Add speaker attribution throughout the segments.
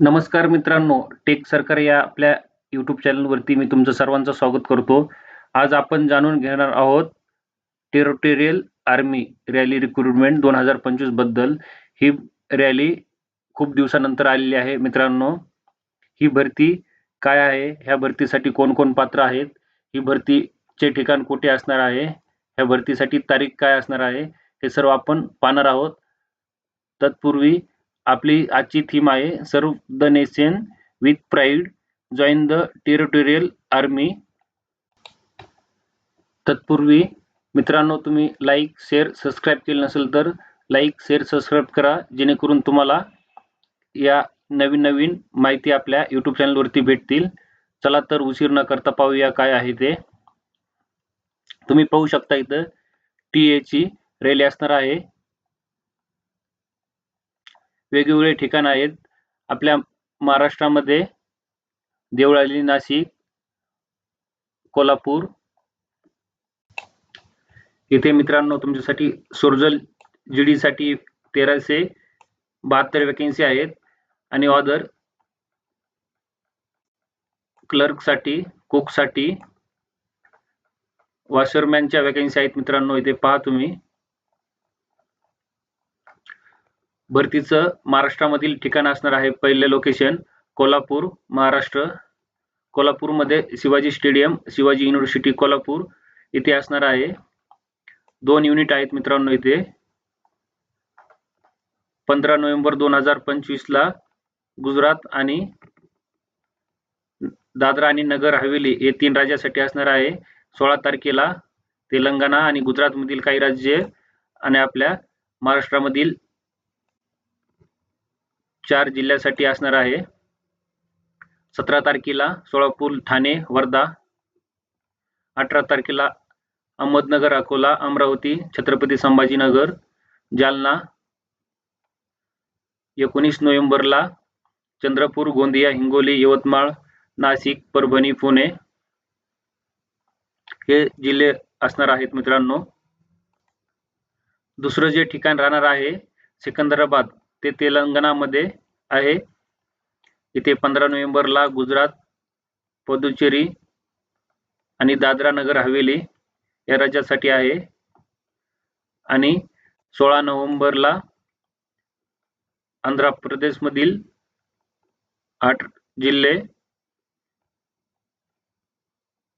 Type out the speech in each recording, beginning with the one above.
Speaker 1: नमस्कार मित्रांनो टेक सरकार या आपल्या यूट्यूब चॅनलवरती मी तुमचं सर्वांचं स्वागत करतो. आज आपण जाणून घेणार आहोत टेरोटेरियल आर्मी रॅली रिक्रुटमेंट दोन हजार पंचवीसबद्दल. ही रॅली खूप दिवसानंतर आलेली आहे मित्रांनो. ही भरती काय आहे? ह्या भरतीसाठी कोण कोण पात्र आहेत? ही भरतीचे ठिकाण कुठे असणार आहे? ह्या भरतीसाठी तारीख काय असणार आहे? हे सर्व आपण पाहणार आहोत. तत्पूर्वी आपली आजची थीम आहे serve the nation with pride join the territorial army तत्पूर्वी मित्रांनो तुम्ही लाईक शेअर सबस्क्राईब केलं नसेल तर लाईक शेअर सबस्क्राईब करा जेणेकरून तुम्हाला या नवीन नवीन माहिती आपल्या यूट्यूब चॅनलवरती भेटतील. चला तर उशीर न करता पाहूया काय आहे ते. तुम्ही पाहू शकता इथं टी एची रॅली असणार आहे. वेगवेगळे ठिकाण आहेत. आपल्या महाराष्ट्रामध्ये देवळाली नाशिक कोल्हापूर. इथे मित्रांनो तुमच्यासाठी सोर्जल जीडीसाठी तेराशे बहात्तर वॅकेन्सी आहेत. आणि ऑदर क्लर्कसाठी कुकसाठी वॉशरमॅनच्या वॅकेन्सी आहेत मित्रांनो इथे पहा तुम्ही. भरतीचं महाराष्ट्रामधील ठिकाण असणार आहे पहिले लोकेशन कोल्हापूर महाराष्ट्र. कोल्हापूरमध्ये शिवाजी स्टेडियम शिवाजी युनिव्हर्सिटी कोल्हापूर. इथे असणार आहे. दोन युनिट आहेत मित्रांनो इथे. पंधरा नोव्हेंबर दोन हजार पंचवीसला गुजरात आणि दादरा आणि नगर हवेली हे तीन राज्यासाठी असणार आहे. सोळा तारखेला तेलंगणा आणि गुजरातमधील काही राज्य आणि आपल्या महाराष्ट्रामधील चार जिल्ह्यासाठी असणार आहे. सतरा तारखेला सोलापूर ठाणे वर्धा अठरा तारखेला अहमदनगर अकोला अमरावती छत्रपती संभाजीनगर जालना एकोणीस नोव्हेंबरला चंद्रपूर गोंदिया हिंगोली यवतमाळ नाशिक परभणी पुणे हे जिल्हे असणार आहेत मित्रांनो. दुसरं जे ठिकाण राहणार आहे सिकंदराबाद ते तेलंगणामध्ये आहे. इथे पंधरा नोव्हेंबरला गुजरात पुदुचेरी आणि दादरा नगर हवेली या राज्यासाठी आहे. आणि सोळा नोव्हेंबरला आंध्र प्रदेशमधील आठ जिल्हे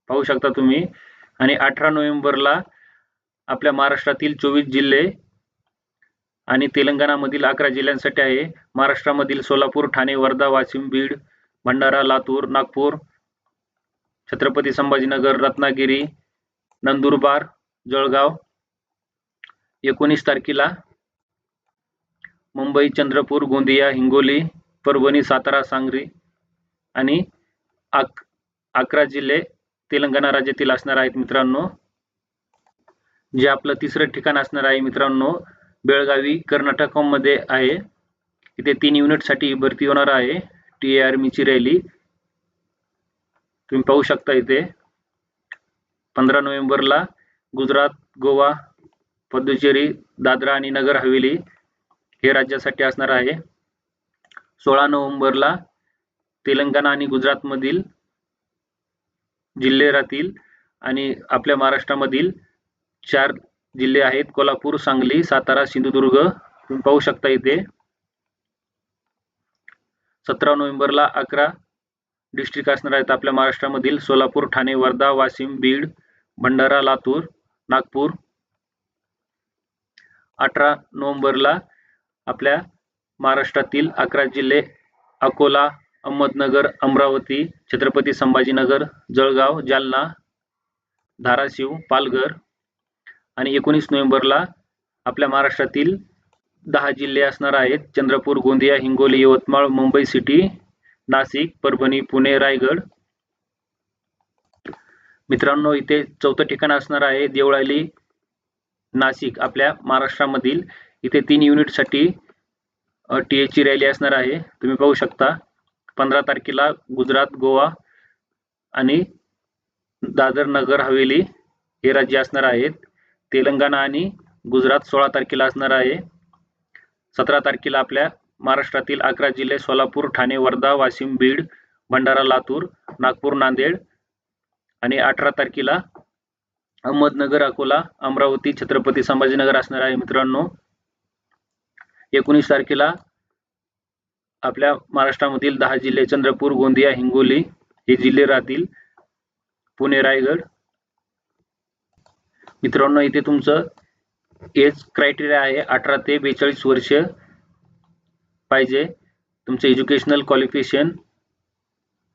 Speaker 1: पाहू शकता तुम्ही. आणि अठरा नोव्हेंबरला आपल्या महाराष्ट्रातील चोवीस जिल्हे आणि तेलंगणामधील अकरा जिल्ह्यांसाठी आहे. महाराष्ट्रामधील सोलापूर ठाणे वर्धा वाशिम बीड भंडारा लातूर नागपूर छत्रपती संभाजीनगर रत्नागिरी नंदुरबार जळगाव एकोणीस तारखेला मुंबई चंद्रपूर गोंदिया हिंगोली परभणी सातारा सांगली आणि अक अकरा जिल्हे तेलंगणा राज्यातील असणार आहेत मित्रांनो. जे आपलं तिसरं ठिकाण असणार आहे मित्रांनो बेळगावी कर्नाटकमध्ये आहे. इथे तीन युनिटसाठी भरती होणार आहे. टी ए आर्मीची रॅली. तुम्ही पाहू शकता इथे. पंधरा नोव्हेंबरला गुजरात गोवा पुदुचेरी दादरा आणि नगर हवेली हे राज्यासाठी असणार आहे. सोळा नोव्हेंबरला तेलंगणा आणि गुजरातमधील जिल्हे राहतील आणि आपल्या महाराष्ट्रामधील चार जिल्हे आहेत कोल्हापूर सांगली सातारा सिंधुदुर्ग. तुम्ही पाहू शकता इथे. सतरा नोव्हेंबरला अकरा डिस्ट्रिक्ट असणार आहेत आपल्या महाराष्ट्रामधील. सोलापूर ठाणे वर्धा वाशिम बीड भंडारा लातूर नागपूर. अठरा नोव्हेंबरला आपल्या महाराष्ट्रातील अकरा जिल्हे अकोला अहमदनगर अमरावती छत्रपती संभाजीनगर जळगाव जालना धाराशिव पालघर आणि एकोणीस नोव्हेंबरला आपल्या महाराष्ट्रातील दहा जिल्हे असणार आहेत. चंद्रपूर गोंदिया हिंगोली यवतमाळ मुंबई सिटी नाशिक परभणी पुणे रायगड. मित्रांनो इथे चौथं ठिकाण असणार आहे देवळाली नाशिक. आपल्या महाराष्ट्रामधील इथे तीन युनिटसाठी टी एची रॅली असणार आहे. तुम्ही पाहू शकता पंधरा तारखेला गुजरात गोवा आणि दादर नगर हवेली हे राज्य असणार आहेत. तेलंगणा आणि गुजरात सोळा तारखेला असणार आहे. सतरा तारखेला आपल्या महाराष्ट्रातील अकरा जिल्हे सोलापूर ठाणे वर्धा वाशिम बीड भंडारा लातूर नागपूर नांदेड आणि अठरा तारखेला अहमदनगर अकोला अमरावती छत्रपती संभाजीनगर असणार आहे मित्रांनो. एकोणीस तारखेला आपल्या महाराष्ट्रामधील दहा जिल्हे चंद्रपूर गोंदिया हिंगोली हे जिल्हे राहतील. पुणे रायगड मित्रांनो इथे तुमचं एज क्रायटेरिया आहे. अठरा ते बेचाळीस वर्ष पाहिजे. तुमचं एज्युकेशनल क्वालिफिकेशन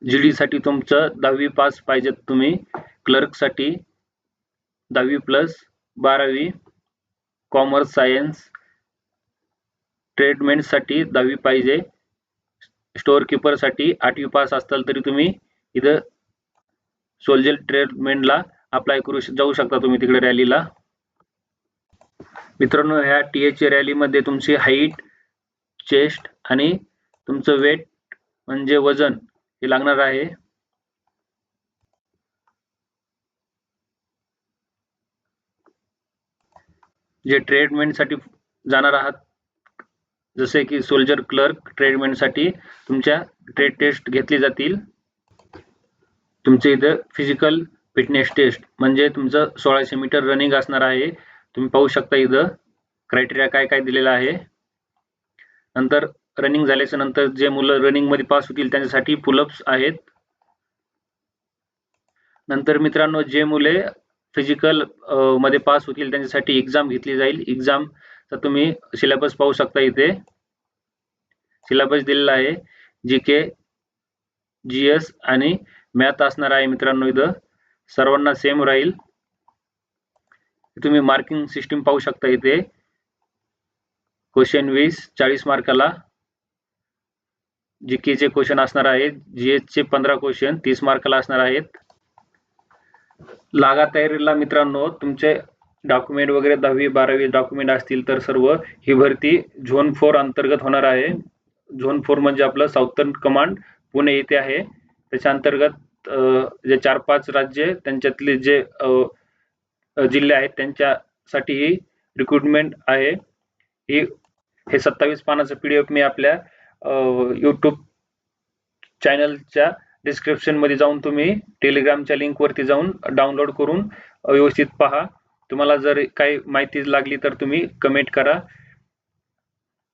Speaker 1: जी डीसाठी तुमचं दहावी पास पाहिजेत तुम्ही. क्लर्कसाठी दहावी प्लस बारावी कॉमर्स सायन्स ट्रेडमेंटसाठी दहावी पाहिजे. स्टोअर किपरसाठी आठवी पास असताल तरी तुम्ही इथं सोल्जर ट्रेडमेंटला अप्लाय करू जाऊ शकता तुम्ही तिकडे रॅलीला मित्रांनो ह्या टी एच रॅलीमध्ये तुमची हाईट चेस्ट आणि तुमचं वेट म्हणजे वजन हे लागणार आहे. जे ट्रेडमेंटसाठी जाणार आहात जसे की सोल्जर क्लर्क ट्रेडमेंटसाठी तुमच्या ट्रेड टेस्ट घेतली जातील. तुमचे इथं फिजिकल फिटनेस टेस्ट म्हणजे तुमचं सोळाशे मीटर रनिंग असणार आहे. तुम्ही पाहू शकता इथं. क्रायटेरिया काय काय दिलेला आहे. नंतर रनिंग झाल्याच्यानंतर जे मुलं रनिंगमध्ये पास होतील त्यांच्यासाठी पुलअप्स आहेत. नंतर मित्रांनो जे मुले फिजिकलमध्ये पास होतील त्यांच्यासाठी एक्झाम घेतली जाईल. एक्झाम तर तुम्ही सिलेबस पाहू शकता इथे. सिलेबस दिलेला आहे. जी के जी एस आणि मॅथ असणार आहे मित्रांनो इथं. सर्वांना सेम राहील. तुम्ही मार्किंग सिस्टीम पाहू शकता इथे. क्वेश्चन वीस चाळीस मार्काला जी चे क्वेश्चन असणार आहेत. जी एस चे पंधरा क्वेश्चन तीस मार्काला असणार आहेत. लागा तयारीला मित्रांनो तुमचे डॉक्युमेंट वगैरे दहावी बारावी डॉक्युमेंट असतील तर सर्व ही भरती झोन फोर अंतर्गत होणार आहे. झोन फोर म्हणजे आपलं साऊथर्न कमांड पुणे येथे आहे. त्याच्या अंतर्गत जे चार पाच राज्य त्यांच्यातले जे जिल्हे आहेत त्यांच्यासाठी ही रिक्रुटमेंट आहे. ही हे सत्तावीस पानाचं पीडीएफ मी आपल्या यूट्यूब चॅनलच्या डिस्क्रिप्शनमध्ये जाऊन तुम्ही टेलिग्रामच्या लिंकवरती जाऊन डाउनलोड करून व्यवस्थित पहा. तुम्हाला जर काही माहिती लागली तर तुम्ही कमेंट करा.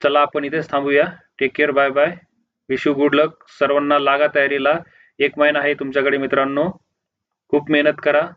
Speaker 1: चला आपण इथेच थांबूया. Take care bye bye wish you good luck सर्वांना लागा तयारीला. एक महिना आहे तुमच्याकडे मित्रांनो. खूप मेहनत करा.